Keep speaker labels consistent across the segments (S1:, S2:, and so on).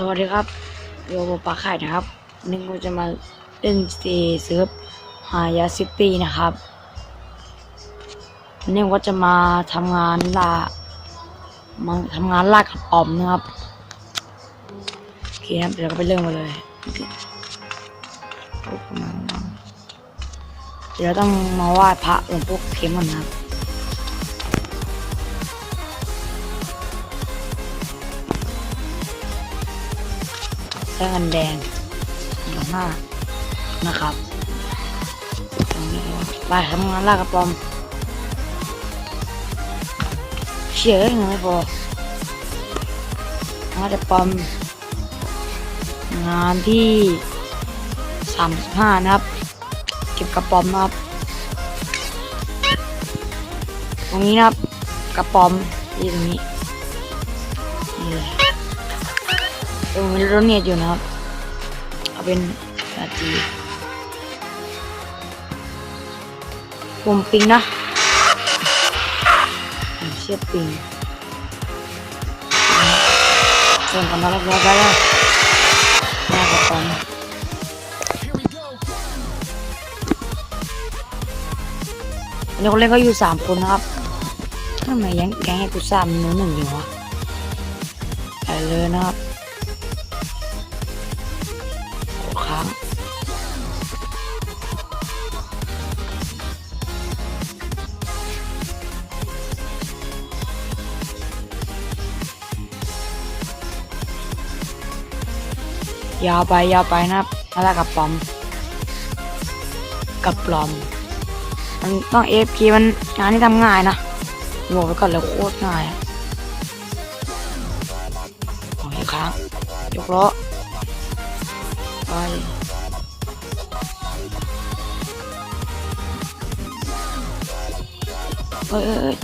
S1: สวัสดีครับโยโบปาไข่นะครับนนี้เราจะมาเล่นสเตย์เซิร์ฟฮายาซิตี้นะครับนนี้ว่าจะมาทำงานล่ามาทำงานล่ากับออมนะครับโอเคครับเดี๋ยวก็ไปเริ่มกันเลยเดี๋ยวต้องมาไหว้พระหลวงพ่อเข็มก่อนนะครับ แป้งกันแดงหลังหน้านะครับไปทำงานลากกระป๋อมเชื่อยังไม่พองานกระป๋อม งานที่สามสิบห้านะครับ เก็บกระป๋อมนะครับ ตรงนี้นะครับ กระป๋อมที่ตรงนี้นี่เลย เออมันรถเนียดอยู่นะครับ เอาเป็นนาทีผมปิงนะเชื่อปิงส่งกันมาแล้วแล้วแล้วแม่กับปอมอันนี้คนเล่นก็อยู่สามคนนะครับทำไมยังแกงให้กูสามหนึ่งหนึ่งอยู่วะไปเลยนะครับ ยาวไปยาวไปนะครับแล้วกับปอม กับปลอม มันต้องเอฟมันงานที่ทำง่ายนะบอกไว้ก่อนเลยโคตรง่ายขอให้ค้งยกล้อไปเอ้ยเอ้ยเอ้ย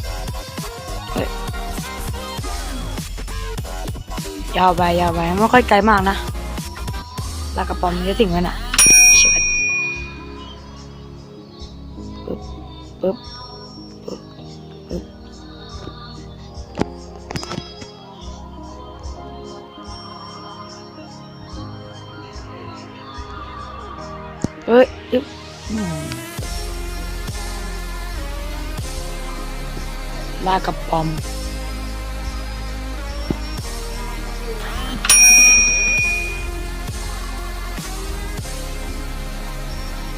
S1: เอ้ยยาวไปยาวไปไม่ค่อยไกลมากนะ ลากระป๋อมมันจะถึงกันอะเชิดปึ๊บปึ๊บปึ๊บปึ๊บเฮ้ยยึบลากระป๋อม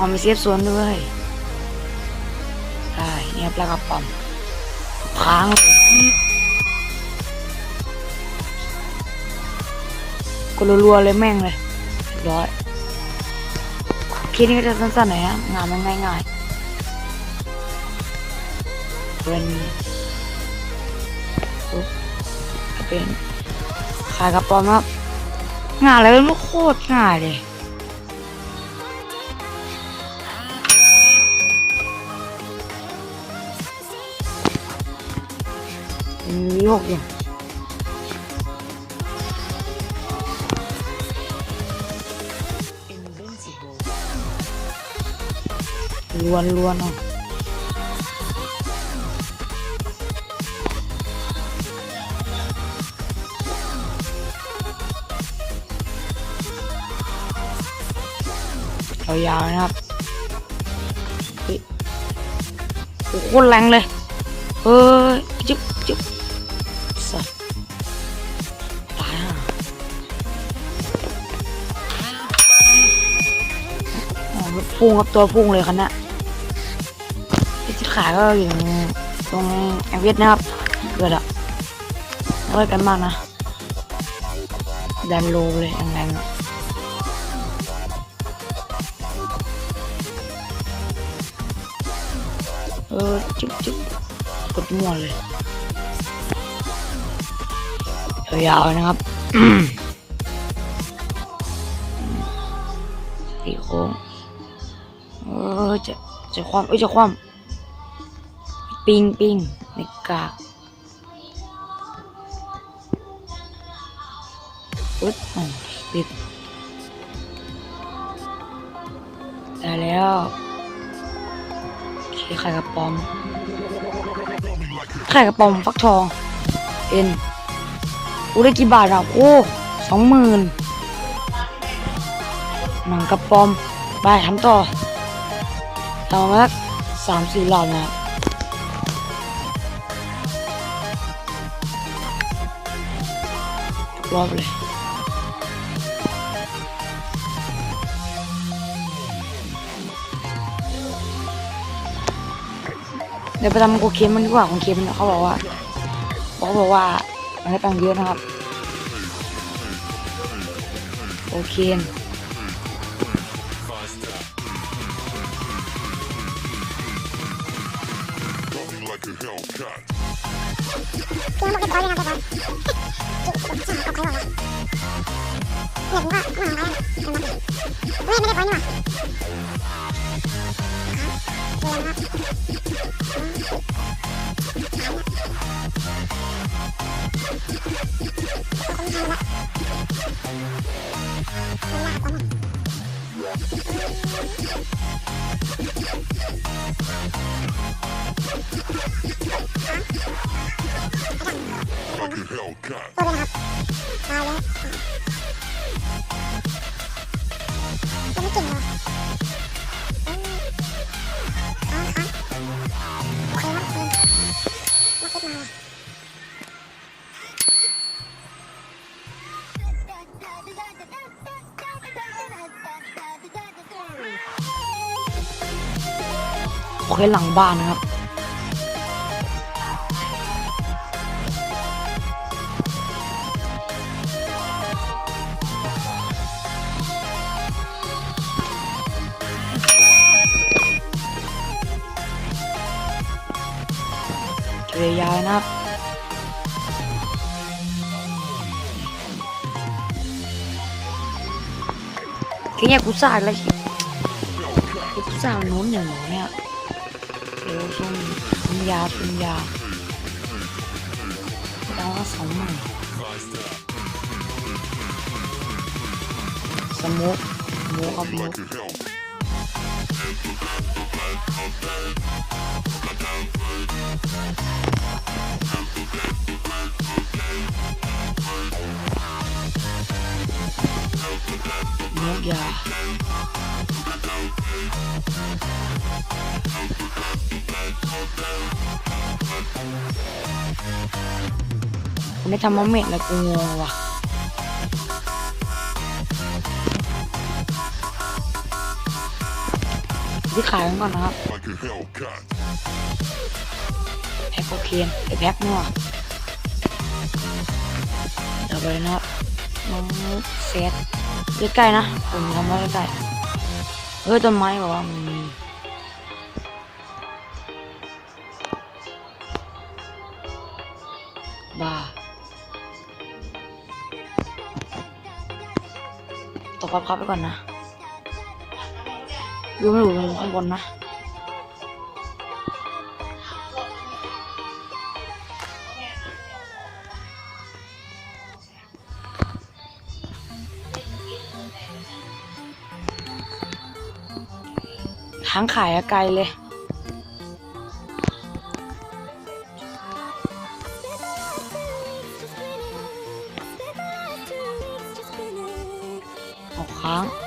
S1: อ๋อมีเซฟโซนด้วยได้เนี่ยปลากระป๋อมค้างเลยกดรัวๆเลยแม่งเลยเรียบร้อยคลิปนี้ก็จะสั้นๆหน่อยนะงานมันง่ายๆเป็นเป็นขายกระป๋อมครับงานอะไรมันโคตรง่ายเลย มีหกอย่างล้วนล้วนๆเนาะยาวๆนะครับโอ้โหโคตรแรงเลยเฮ้ย พุ่งครับตัวพุ่งเลยคันน่ะที่ที่ขาก็อยู่ตรงแอเวียดนะครับเกิดอะน้อยกันมากนะ ดันโลเลยแรงๆอะเออจุ๊บจุ๊บกดมั่วเลย ยาวๆนะครับตีโค้งเออจะจะคว่ำเอ้ยจะคว่ำปิงปิงในกากปึ๊ดอ๋อปิดได้แล้วโอเคไข่กระป๋อมไข่กระป๋อมฟักทอง เอ็น กูได้กี่บาทอะโอ้สองหมื่นหนังกระปอม ไปทำต่อทำมาสักสามสี่รอบนะครับทุกรอบเลยเดี๋ยวไปทำโคเคนมันดีกว่าของเคนมันเขาบอกว่าเขาบอกว่า มันได้ตังเยอะนะครับ โอเคน
S2: Talking like a Hellcat.
S3: คือมันเป็นร้อยเลยนะแต่ว่าเอาใครอกว่าเนี่ยผมก็มาหาอะไรเฮ้ยไม่ได้ร้อยนี่หว่า
S2: Hellcat.
S3: ตัวเลยนะครับตายแล้วยังไม่เก่งเลยเอ โอเค
S1: หลังบ้านนะครับเกรยาวนะครับแค่กูซ่าแล้วสิกูซ่ามันโน้นอย่างนูเนี่ย เดี๋ยวซุ่มซุ่มยาซุ่มยาแล้วก็สองหมื่นสมุกสมุกครับมุก
S2: Like a Hellcat.
S1: มุกยา กูไม่ทำมาเม็ดแล้วกูงงว่ะที่ขายกันก่อนนะครับ
S2: Like a Hellcat.
S1: แพ็คโอเคนไอแพ็คนี่หว่าเดี๋ยวไปเลยนะครับน้องเซตใกล้ๆนะผมทำไว้ใกล้ๆเฮ้ยต้นไม้บอกว่ามันมี ตกพับๆไปก่อนนะดูไม่รู้ลงข้างบนนะทั้งขายอะไกลเลย อ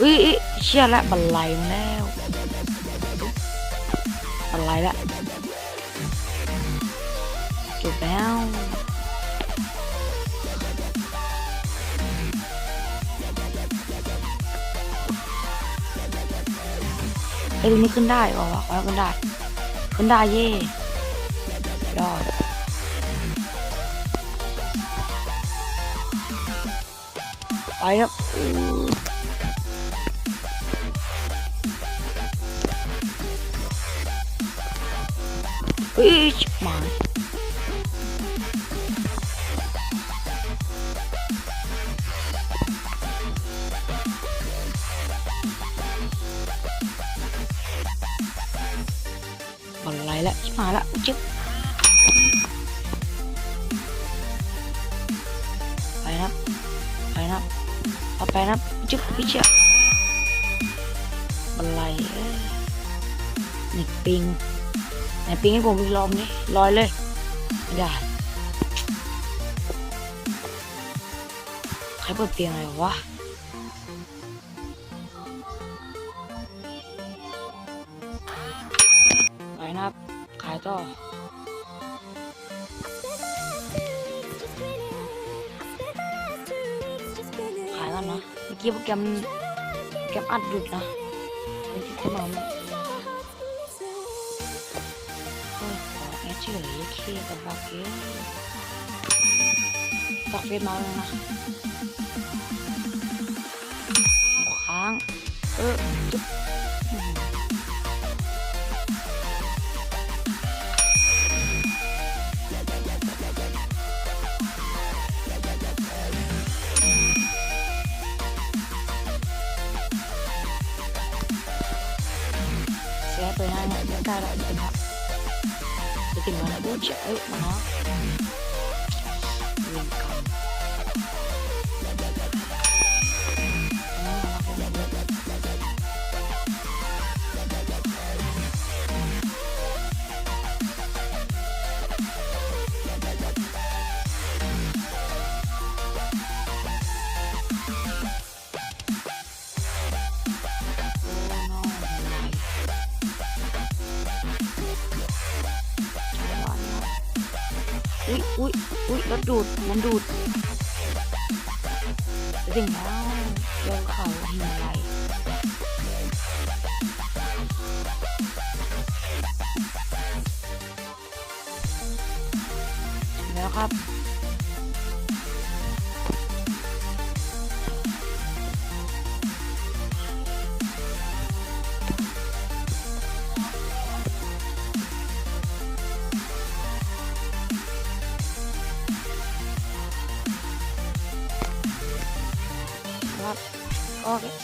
S1: อุ้
S3: ยอุ๊ยเชี่
S1: ยละบันไลมาแล้วบันไลละจบแล้วไอ้ตรงนี้ขึ้นได้ป่าวะขอให้ขึ้นได้ ขึ้นได้เย่ยอดไปครับ Hiç mal. Vallahi la, hiç mal la, uçuk. ไปนะไปนะเอาไปนะจุ๊บพิชิตอะไรหนึ่ปิง ไหนปิงให้ผมอีกรอบนี้ลอยเลยไม่ได้ใครเปิดเตียงอะไรวะไปนะครับ ขายต่อขายกันนะเมื่อกี้โปรแกรมแกรมอัดหยุดนะเป็นที่เข้ามา ขอแอดเฉยเคกับบักเก อตักเฟ ยอุ้ยอุ้ยรถดูดมันดูดสิ่งแล้วลงเขาหิมาลัยถึงแล้วครับ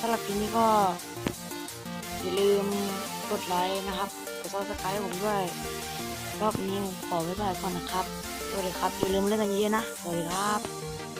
S1: สำหรับคลิปนี้ก็ อย่าลืมกดไลค์นะครับกดซับสไครต์ผมด้วย รอบนี้ผมขอไว้บ่ายก่อนนะครับสวัสดีครับอย่าลืมเล่นกันเยอะๆนะสวัสดีครับ